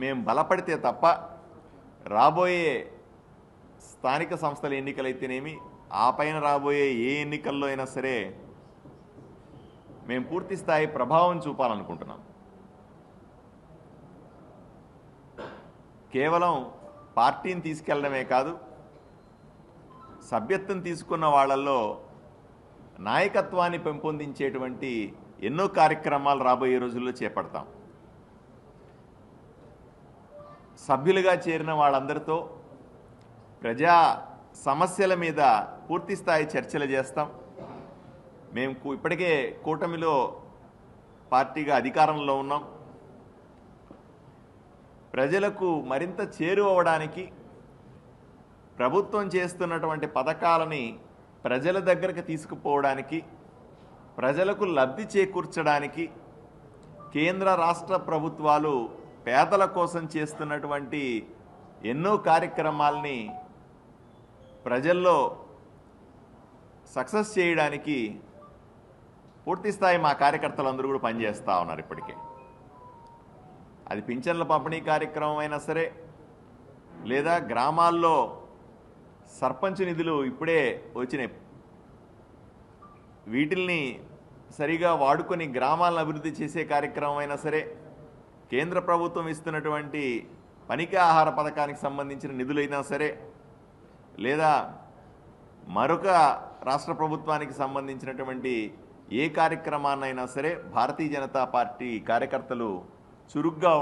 మేము బలపడితే తప్ప రాబోయే స్థానిక సంస్థల ఎన్నికలైతేనేమి ఆ పైన రాబోయే ఏ ఎన్నికల్లో అయినా సరే మేము పూర్తి స్థాయి ప్రభావం చూపాలనుకుంటున్నాం. కేవలం పార్టీని తీసుకెళ్ళడమే కాదు సభ్యత్వం తీసుకున్న వాళ్ళల్లో నాయకత్వాన్ని పెంపొందించేటువంటి ఎన్నో కార్యక్రమాలు రాబోయే రోజుల్లో చేపడతాం. సభ్యులుగా చేరిన వాళ్ళందరితో ప్రజా సమస్యల మీద పూర్తి స్థాయి చర్చలు చేస్తాం. మేము ఇప్పటికే కూటమిలో పార్టీగా అధికారంలో ఉన్నాం. ప్రజలకు మరింత చేరువవడానికి ప్రభుత్వం చేస్తున్నటువంటి పథకాలని ప్రజల దగ్గరకు తీసుకుపోవడానికి ప్రజలకు లబ్ధి చేకూర్చడానికి కేంద్ర రాష్ట్ర ప్రభుత్వాలు పేదల కోసం చేస్తున్నటువంటి ఎన్నో కార్యక్రమాల్ని ప్రజల్లో సక్సెస్ చేయడానికి పూర్తిస్థాయి మా కార్యకర్తలందరూ కూడా పనిచేస్తూ ఉన్నారు ఇప్పటికే. అది పింఛన్ల పంపిణీ కార్యక్రమం అయినా సరే లేదా గ్రామాల్లో సర్పంచ్ నిధులు ఇప్పుడే వచ్చినాయి. వీటిల్ని సరిగా వాడుకొని గ్రామాలను అభివృద్ధి చేసే కార్యక్రమం అయినా సరే కేంద్ర ప్రభుత్వం ఇస్తున్నటువంటి పనికి ఆహార పథకానికి సంబంధించిన నిధులైనా సరే లేదా మరొక రాష్ట్ర ప్రభుత్వానికి సంబంధించినటువంటి ఏ కార్యక్రమాన్నైనా సరే భారతీయ జనతా పార్టీ కార్యకర్తలు చురుగ్గా